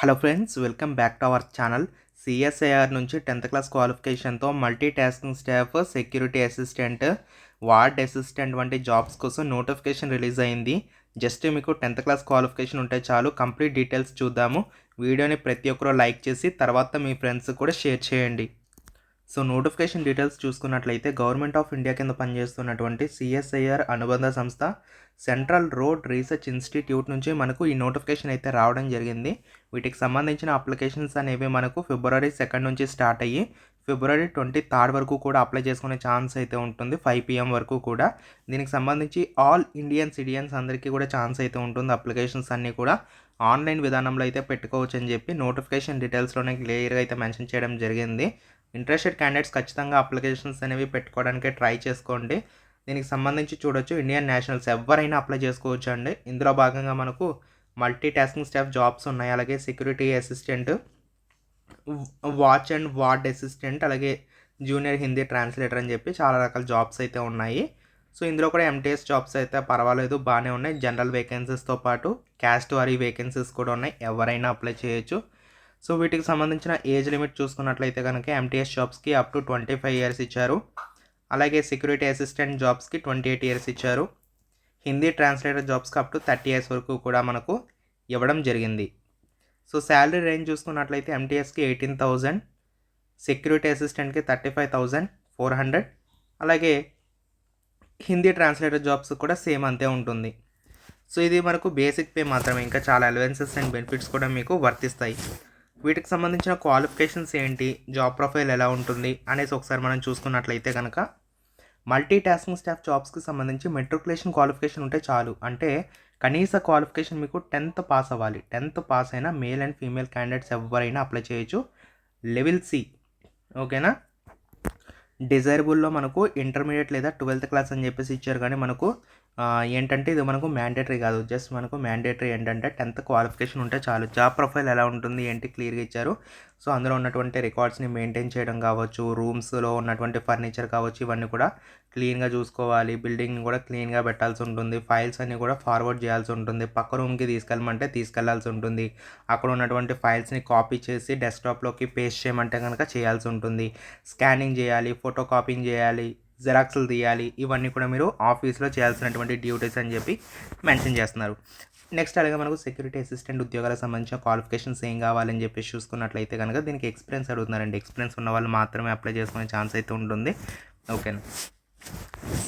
Hello friends welcome back to our channel. CSIR నుంచి tenth class క్వాలిఫికేషన్తో multi tasking staff security assistant ward assistant వంటి jobs కోసం notification release అయింది. Just మీకు tenth class qualification ఉంటే చాలు complete details చూద్దాము. వీడియోని ప్రతి ఒక్కరూ లైక్ చేసి తర్వాత మీ ఫ్రెండ్స్ కూడా షేర్ చేయండి. సో నోటిఫికేషన్ డీటెయిల్స్ చూసుకున్నట్లయితే గవర్నమెంట్ ఆఫ్ ఇండియా కింద పనిచేస్తున్నటువంటి సిఎస్ఐఆర్ అనుబంధ సంస్థ సెంట్రల్ రోడ్ రీసెర్చ్ ఇన్స్టిట్యూట్ నుంచి మనకు ఈ నోటిఫికేషన్ అయితే రావడం జరిగింది. వీటికి సంబంధించిన అప్లికేషన్స్ అనేవి మనకు ఫిబ్రవరి సెకండ్ నుంచి స్టార్ట్ అయ్యి ఫిబ్రవరి ట్వంటీ థర్డ్ వరకు కూడా అప్లై చేసుకునే ఛాన్స్ అయితే ఉంటుంది ఫైవ్ పిఎం వరకు కూడా. దీనికి సంబంధించి ఆల్ ఇండియన్ సిటిజన్స్ అందరికీ కూడా ఛాన్స్ అయితే ఉంటుంది అప్లికేషన్స్ అన్నీ కూడా. ఆన్లైన్ విధానంలో అయితే పెట్టుకోవచ్చు అని చెప్పి నోటిఫికేషన్ డీటెయిల్స్లోనే క్లియర్గా అయితే మెన్షన్ చేయడం జరిగింది. ఇంట్రెస్టెడ్ క్యాండిడేట్స్ ఖచ్చితంగా అప్లికేషన్స్ అనేవి పెట్టుకోవడానికి ట్రై చేసుకోండి. దీనికి సంబంధించి చూడొచ్చు ఇండియన్ నేషనల్స్ ఎవరైనా అప్లై చేసుకోవచ్చు అండి ఇందులో భాగంగా మనకు మల్టీ టాస్కింగ్ స్టాఫ్ జాబ్స్ ఉన్నాయి. అలాగే security assistant watch and ward assistant అలాగే జూనియర్ హిందీ ట్రాన్స్లేటర్ అని చెప్పి చాలా రకాల జాబ్స్ అయితే ఉన్నాయి. సో ఇందులో కూడా ఎంటీఎస్ జాబ్స్ అయితే పర్వాలేదు బాగానే ఉన్నాయి. జనరల్ వేకెన్సీస్తో పాటు క్యాస్ట్ వారీ వేకెన్సీస్ కూడా ఉన్నాయి. ఎవరైనా అప్లై చేయొచ్చు. సో వీటికి సంబంధించిన ఏజ్ లిమిట్ చూసుకున్నట్లయితే కనుక ఎంటీఎస్ జాబ్స్కి up to twenty five years ఇచ్చారు. అలాగే సెక్యూరిటీ అసిస్టెంట్ జాబ్స్కి ట్వంటీ ఎయిట్ ఇయర్స్ ఇచ్చారు. హిందీ ట్రాన్స్లేటర్ జాబ్స్కి అప్ టు థర్టీ ఇయర్స్ వరకు కూడా మనకు ఇవ్వడం జరిగింది. సో శాలరీ రేంజ్ చూసుకున్నట్లయితే ఎంటీఎస్కి eighteen thousand security అసిస్టెంట్కి thirty five thousand four hundred అలాగే హిందీ ట్రాన్స్లేటర్ జాబ్స్ కూడా సేమ్ అంతే ఉంటుంది. సో ఇది మనకు బేసిక్ పే మాత్రమే. ఇంకా చాలా అలవెన్సెస్ అండ్ బెనిఫిట్స్ కూడా మీకు వర్తిస్తాయి. వీటికి సంబంధించిన క్వాలిఫికేషన్స్ ఏంటి? జాబ్ ప్రొఫైల్ ఎలా ఉంటుంది? అనేసి ఒకసారి మనం చూసుకున్నట్లయితే కనుక మల్టీ టాస్కింగ్ స్టాఫ్ జాబ్స్కి సంబంధించి మెట్రికులేషన్ క్వాలిఫికేషన్ ఉంటే చాలు. అంటే కనీస క్వాలిఫికేషన్ మీకు టెన్త్ పాస్ అవ్వాలి. టెన్త్ పాస్ అయినా మేల్ అండ్ ఫీమేల్ క్యాండిడేట్స్ ఎవరైనా అప్లై చేయొచ్చు. లెవెల్ సి ఓకేనా డిజైరబుల్లో మనకు ఇంటర్మీడియట్ లేదా ట్వెల్త్ క్లాస్ అని చెప్పేసి ఇచ్చారు. కానీ మనకు ఏంటంటే ఇది మనకు మ్యాండేటరీ కాదు. జస్ట్ మనకు మ్యాండేటరీ ఏంటంటే టెన్త్ క్వాలిఫికేషన్ ఉంటే చాలు. జాబ్ ప్రొఫైల్ ఎలా ఉంటుంది ఏంటి క్లియర్గా ఇచ్చారు. సో అందులో ఉన్నటువంటి రికార్డ్స్ని మెయింటైన్ చేయడం కావచ్చు రూమ్స్లో ఉన్నటువంటి ఫర్నిచర్ కావచ్చు ఇవన్నీ కూడా క్లీన్గా చూసుకోవాలి. బిల్డింగ్ కూడా క్లీన్గా పెట్టాల్సి ఉంటుంది. ఫైల్స్ అన్నీ కూడా ఫార్వర్డ్ చేయాల్సి ఉంటుంది. పక్క రూమ్కి తీసుకెళ్ళమంటే తీసుకెళ్ళాల్సి ఉంటుంది. అక్కడ ఉన్నటువంటి ఫైల్స్ని కాపీ చేసి డెస్క్టాప్లోకి పేస్ట్ చేయమంటే కనుక చేయాల్సి ఉంటుంది. స్కానింగ్ చేయాలి ఫోటో కాపింగ్ చేయాలి. జెరాక్స్లు తీయాలి. ఇవన్నీ కూడా మీరు ఆఫీస్లో చేయాల్సినటువంటి డ్యూటీస్ అని చెప్పి మెన్షన్ చేస్తున్నారు. నెక్స్ట్ అలాగే మనకు సెక్యూరిటీ అసిస్టెంట్ ఉద్యోగాలకు సంబంధించిన క్వాలిఫికేషన్స్ ఏం కావాలని చెప్పేసి చూసుకున్నట్లయితే కనుక దీనికి ఎక్స్పీరియన్స్ అడుగుతున్నారండి. ఎక్స్పీరియన్స్ ఉన్న వాళ్ళు మాత్రమే అప్లై చేసుకునే ఛాన్స్ అయితే ఉంటుంది. ఓకేనా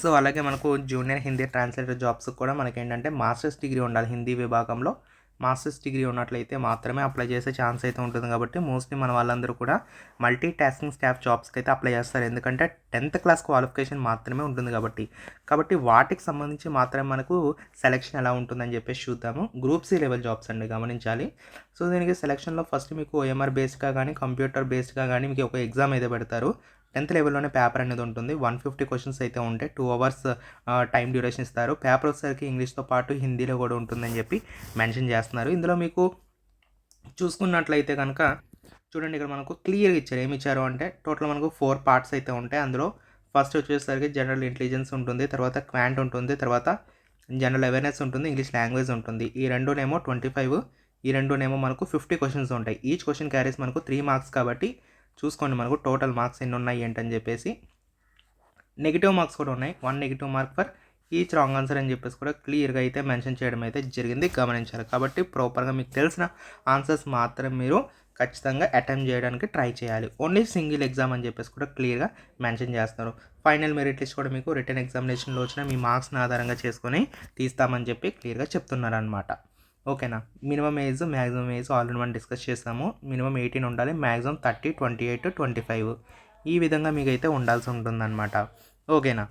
సో అలాగే మనకు జూనియర్ హిందీ ట్రాన్స్లేటర్ జాబ్స్ కూడా మనకి ఏంటంటే మాస్టర్స్ డిగ్రీ ఉండాలి. హిందీ విభాగంలో మాస్టర్స్ డిగ్రీ ఉన్నట్లయితే మాత్రమే అప్లై చేసే ఛాన్స్ అయితే ఉంటుంది కాబట్టి మోస్ట్లీ మన వాళ్ళందరూ కూడా మల్టీ టాస్కింగ్ స్టాఫ్ జాబ్స్కి అయితే అప్లై చేస్తారు. ఎందుకంటే టెన్త్ క్లాస్ క్వాలిఫికేషన్ మాత్రమే ఉంటుంది కాబట్టి. కాబట్టి వాటికి సంబంధించి మాత్రమే మనకు సెలెక్షన్ ఎలా ఉంటుందని చెప్పేసి చూద్దాము. గ్రూప్ సి లెవెల్ జాబ్స్ అండి గమనించాలి. సో దీనికి సెలెక్షన్లో ఫస్ట్ మీకు ఓఎంఆర్ బేస్డ్గా కానీ కంప్యూటర్ బేస్డ్గా కానీ మీకు ఒక ఎగ్జామ్ అయితే పెడతారు. టెన్త్ లెవెల్లోనే పేపర్ అనేది ఉంటుంది. వన్ ఫిఫ్టీ క్వశ్చన్స్ అయితే ఉంటాయి టూ అవర్స్ టైం డ్యూరేషన్ ఇస్తారు. పేపర్ వచ్చేసరికి ఇంగ్లీష్తో పాటు హిందీలో కూడా ఉంటుందని చెప్పి మెన్షన్ చేస్తున్నారు. ఇందులో మీకు చూసుకున్నట్లయితే కనుక చూడండి ఇక్కడ మనకు క్లియర్గా ఇచ్చారు. ఏమి ఇచ్చారు అంటే టోటల్ మనకు ఫోర్ పార్ట్స్ అయితే ఉంటాయి. అందులో ఫస్ట్ వచ్చేసరికి జనరల్ ఇంటెలిజెన్స్ ఉంటుంది తర్వాత క్వాంట్ ఉంటుంది తర్వాత జనరల్ అవేర్నెస్ ఉంటుంది ఇంగ్లీష్ లాంగ్వేజ్ ఉంటుంది. ఈ రెండునేమో ట్వంటీ ఫైవ్ ఈ రెండునేమో మనకు ఫిఫ్టీ క్వశ్చన్స్ ఉంటాయి. ఈచ్ క్వశ్చన్ క్యారీస్ మనకు త్రీ మార్క్స్ కాబట్టి చూసుకోండి మనకు టోటల్ మార్క్స్ ఎన్ని ఉన్నాయి ఏంటని చెప్పేసి. నెగిటివ్ మార్క్స్ కూడా ఉన్నాయి. One negative mark for each wrong answer అని చెప్పేసి కూడా క్లియర్గా అయితే మెన్షన్ చేయడం అయితే జరిగింది. గమనించారు కాబట్టి ప్రాపర్గా మీకు తెలిసిన ఆన్సర్స్ మాత్రం మీరు ఖచ్చితంగా అటెంప్ట్ చేయడానికి ట్రై చేయాలి. ఓన్లీ సింగిల్ ఎగ్జామ్ అని చెప్పేసి కూడా క్లియర్గా మెన్షన్ చేస్తారు ఫైనల్ మెరిట్ లిస్ట్ కూడా మీకు రిటర్న్ ఎగ్జామినేషన్లో వచ్చిన మీ మార్క్స్ని ఆధారంగా చేసుకొని తీస్తామని చెప్పి క్లియర్గా చెప్తున్నారు అనమాట ఓకేనా? Minimum age maximum age already మనం డిస్కస్ చేస్తాము. మినిమం ఎయిటీన్ ఉండాలి maximum thirty twenty eight twenty five ఈ విధంగా మీకు అయితే ఉండాల్సి ఉంటుందన్నమాట. ఓకేనా?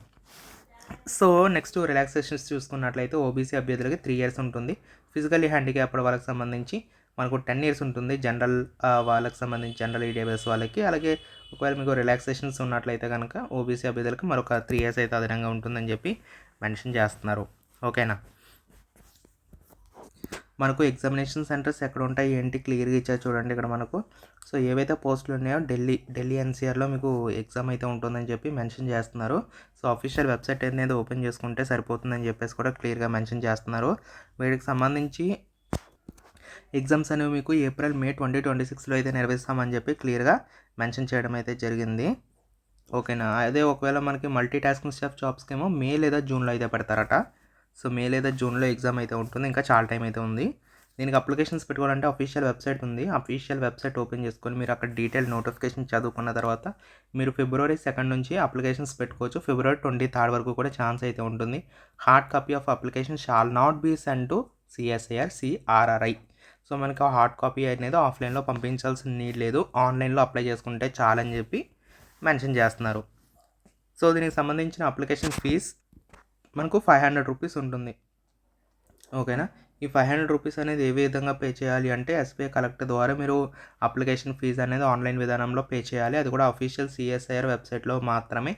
సో నెక్స్ట్ రిలాక్సేషన్స్ చూసుకున్నట్లయితే ఓబీసీ అభ్యర్థులకి త్రీ ఇయర్స్ ఉంటుంది. ఫిజికల్లీ హ్యాండిక్యాప్డ్ వాళ్ళకి సంబంధించి మనకు టెన్ ఇయర్స్ ఉంటుంది. జనరల్ వాళ్ళకి సంబంధించి జనరల్ ఈడీఎస్ వాళ్ళకి. అలాగే ఒకవేళ మీకు రిలాక్సేషన్స్ ఉన్నట్లయితే కనుక ఓబీసీ అభ్యర్థులకి మరొక త్రీ ఇయర్స్ అయితే అదనంగా ఉంటుందని చెప్పి మెన్షన్ చేస్తున్నారు. ఓకేనా? మనకు ఎగ్జామినేషన్ సెంటర్స్ ఎక్కడ ఉంటాయి ఏంటి క్లియర్గా ఇచ్చారు చూడండి ఇక్కడ మనకు. సో ఏవైతే పోస్టులు ఉన్నాయో ఢిల్లీ ఢిల్లీ ఎన్సీఆర్లో మీకు ఎగ్జామ్ అయితే ఉంటుందని చెప్పి మెన్షన్ చేస్తున్నారు. సో అఫీషియల్ వెబ్సైట్ అనేది ఓపెన్ చేసుకుంటే సరిపోతుందని చెప్పేసి కూడా క్లియర్గా మెన్షన్ చేస్తున్నారు. వీటికి సంబంధించి ఎగ్జామ్స్ అనేవి మీకు ఏప్రిల్ మే ట్వంటీ ట్వంటీ సిక్స్లో అయితే నిర్వహిస్తామని చెప్పి క్లియర్గా మెన్షన్ చేయడం అయితే జరిగింది. ఓకేనా? అదే ఒకవేళ మనకి మల్టీ టాస్కింగ్ స్టాఫ్ జాబ్స్కి ఏమో మే లేదా జూన్లో అయితే పెడతారట. సో మే లేదా జూన్లో ఎగ్జామ్ అయితే ఉంటుంది ఇంకా చాలా టైం అయితే ఉంది. దీనికి అప్లికేషన్స్ పెట్టుకోవాలంటే అఫీషియల్ వెబ్సైట్ ఉంది. అఫీషియల్ వెబ్సైట్ ఓపెన్ చేసుకొని మీరు అక్కడ డీటెయిల్ నోటిఫికేషన్ చదువుకున్న తర్వాత మీరు ఫిబ్రవరి సెకండ్ నుంచి అప్లికేషన్స్ పెట్టుకోవచ్చు. ఫిబ్రవరి ట్వంటీ థర్డ్ వరకు కూడా ఛాన్స్ అయితే ఉంటుంది. Hard copy of application shall not be send to CSIR CRRI. So మనకి ఆ హార్డ్ కాపీ అనేది ఆఫ్లైన్లో పంపించాల్సిన నీడ్ లేదు. ఆన్లైన్లో అప్లై చేసుకుంటే చాలని చెప్పి మెన్షన్ చేస్తున్నారు. సో దీనికి సంబంధించిన అప్లికేషన్ ఫీజ్ మనకు ఫైవ్ హండ్రెడ్ రూపీస్ ఉంటుంది. ఓకేనా? ఈ ఫైవ్ హండ్రెడ్ రూపీస్ అనేది ఏ విధంగా పే చేయాలి అంటే ఎస్బీఐ కలెక్టర్ ద్వారా మీరు అప్లికేషన్ ఫీజ్ అనేది ఆన్లైన్ విధానంలో పే చేయాలి. అది కూడా అఫీషియల్ సిఎస్ఐఆర్ వెబ్సైట్లో మాత్రమే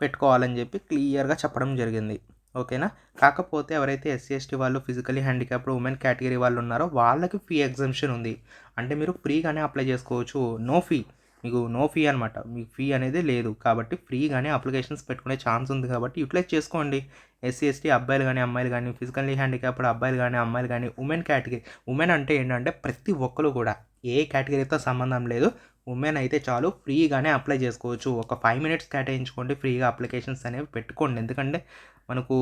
పెట్టుకోవాలని చెప్పి క్లియర్గా చెప్పడం జరిగింది. ఓకేనా? కాకపోతే ఎవరైతే ఎస్సీ ఎస్టీ వాళ్ళు ఫిజికలీ హ్యాండిక్యాప్డ్ ఉమెన్ కేటగిరీ వాళ్ళు ఉన్నారో వాళ్ళకి ఫీ ఎగ్జంప్షన్ ఉంది. అంటే మీరు ఫ్రీగానే అప్లై చేసుకోవచ్చు. No fee. మీకు నో ఫీ అనమాట మీకు ఫీ అనేది లేదు. కాబట్టి ఫ్రీగానే అప్లికేషన్స్ పెట్టుకునే ఛాన్స్ ఉంది కాబట్టి యూటిలైజ్ చేసుకోండి. ఎస్సీ ఎస్టీ అబ్బాయిలు కానీ అమ్మాయిలు కానీ ఫిజికల్లీ హ్యాండిక్యాప్డ్ అబ్బాయిలు కానీ అమ్మాయిలు కానీ ఉమెన్ కేటగిరీ ఉమెన్ అంటే ఏంటంటే ప్రతి ఒక్కరు కూడా ఏ కేటగిరీతో సంబంధం లేదు. ఉమెన్ అయితే చాలు ఫ్రీగానే అప్లై చేసుకోవచ్చు. ఒక ఫైవ్ మినిట్స్ కేటాయించుకోండి. ఫ్రీగా అప్లికేషన్స్ అనేవి పెట్టుకోండి. ఎందుకంటే మనకు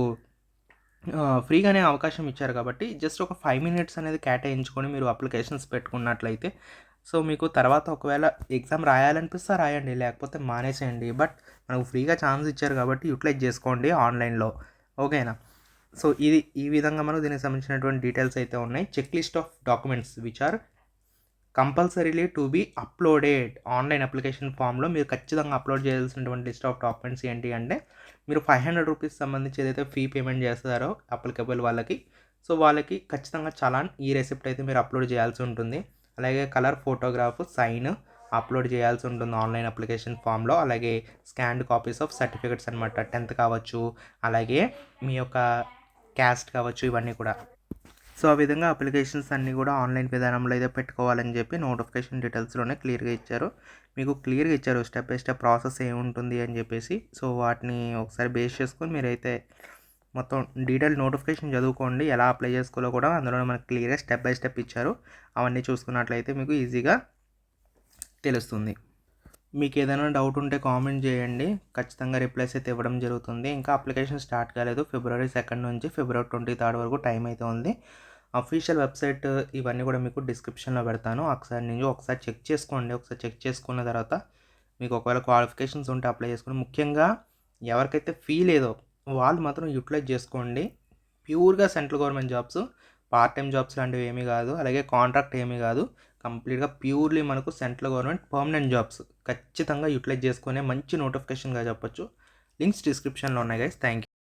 ఫ్రీగానే అవకాశం ఇచ్చారు కాబట్టి జస్ట్ ఒక ఫైవ్ మినిట్స్ అనేది కేటాయించుకొని మీరు అప్లికేషన్స్ పెట్టుకున్నట్లయితే సో మీకు తర్వాత ఒకవేళ ఎగ్జామ్ రాయాలనిపిస్తే రాయండి లేకపోతే మానేసేయండి. బట్ మనకు ఫ్రీగా ఛాన్స్ ఇచ్చారు కాబట్టి యూటిలైజ్ చేసుకోండి ఆన్లైన్లో. ఓకేనా? సో ఇది ఈ విధంగా మనకు దీనికి సంబంధించినటువంటి డీటెయిల్స్ అయితే ఉన్నాయి. Check list of documents which are compulsorily to be uploaded. Online application ఫామ్లో మీరు ఖచ్చితంగా అప్లోడ్ చేయాల్సినటువంటి లిస్ట్ ఆఫ్ డాక్యుమెంట్స్ ఏంటి అంటే మీరు ఫైవ్ హండ్రెడ్ రూపీస్ సంబంధించి ఏదైతే ఫీ పేమెంట్ చేస్తారో అప్లికబుల్ వాళ్ళకి సో వాళ్ళకి ఖచ్చితంగా చలాన్ ఈ రెసిప్ట్ అయితే మీరు అప్లోడ్ చేయాల్సి ఉంటుంది. అలాగే కలర్ ఫోటోగ్రాఫ్ సైన్ అప్లోడ్ చేయాల్సి ఉంటుంది ఆన్లైన్ అప్లికేషన్ ఫామ్లో. అలాగే స్కాన్డ్ కాపీస్ ఆఫ్ సర్టిఫికెట్స్ అనమాట టెన్త్ కావచ్చు అలాగే మీ యొక్క క్యాస్ట్ కావచ్చు ఇవన్నీ కూడా. సో ఆ విధంగా అప్లికేషన్స్ అన్నీ కూడా ఆన్లైన్ విధానంలో అయితే పెట్టుకోవాలని చెప్పి నోటిఫికేషన్ డీటెయిల్స్లోనే క్లియర్గా ఇచ్చారు. మీకు క్లియర్గా ఇచ్చారు స్టెప్ బై స్టెప్ ప్రాసెస్ ఏముంటుంది అని చెప్పేసి. సో వాటిని ఒకసారి బేస్ చేసుకొని మీరైతే మొత్తం డీటెయిల్ నోటిఫికేషన్ చదువుకోండి. ఎలా అప్లై చేసుకోవాలో కూడా అందులో మనకు క్లియర్గా స్టెప్ బై స్టెప్ ఇచ్చారు. అవన్నీ చూసుకున్నట్లయితే మీకు ఈజీగా తెలుస్తుంది. మీకు ఏదైనా డౌట్ ఉంటే కామెంట్ చేయండి. ఖచ్చితంగా రిప్లైస్ అయితే ఇవ్వడం జరుగుతుంది. ఇంకా అప్లికేషన్ స్టార్ట్ కాలేదు. ఫిబ్రవరి సెకండ్ నుంచి ఫిబ్రవరి ట్వంటీ థర్డ్ వరకు టైం అయితే ఉంది. అఫీషియల్ వెబ్సైట్ ఇవన్నీ కూడా మీకు డిస్క్రిప్షన్లో పెడతాను. ఒకసారి నేను ఒకసారి చెక్ చేసుకోండి. ఒకసారి చెక్ చేసుకున్న తర్వాత మీకు ఒకవేళ క్వాలిఫికేషన్స్ ఉంటే అప్లై చేసుకోండి ముఖ్యంగా ఎవరికైతే ఫీ లేదో వాళ్ళు మాత్రం యూటిలైజ్ చేసుకోండి. ప్యూర్గా central government jobs part time jobs లాంటివి ఏమీ కాదు. అలాగే కాంట్రాక్ట్ ఏమీ కాదు. కంప్లీట్గా ప్యూర్లీ మనకు సెంట్రల్ గవర్నమెంట్ పర్మనెంట్ జాబ్స్ ఖచ్చితంగా యూటిలైజ్ చేసుకునే మంచి నోటిఫికేషన్గా చెప్పొచ్చు. లింక్స్ డిస్క్రిప్షన్లో ఉన్నాయి గైస్. Thank you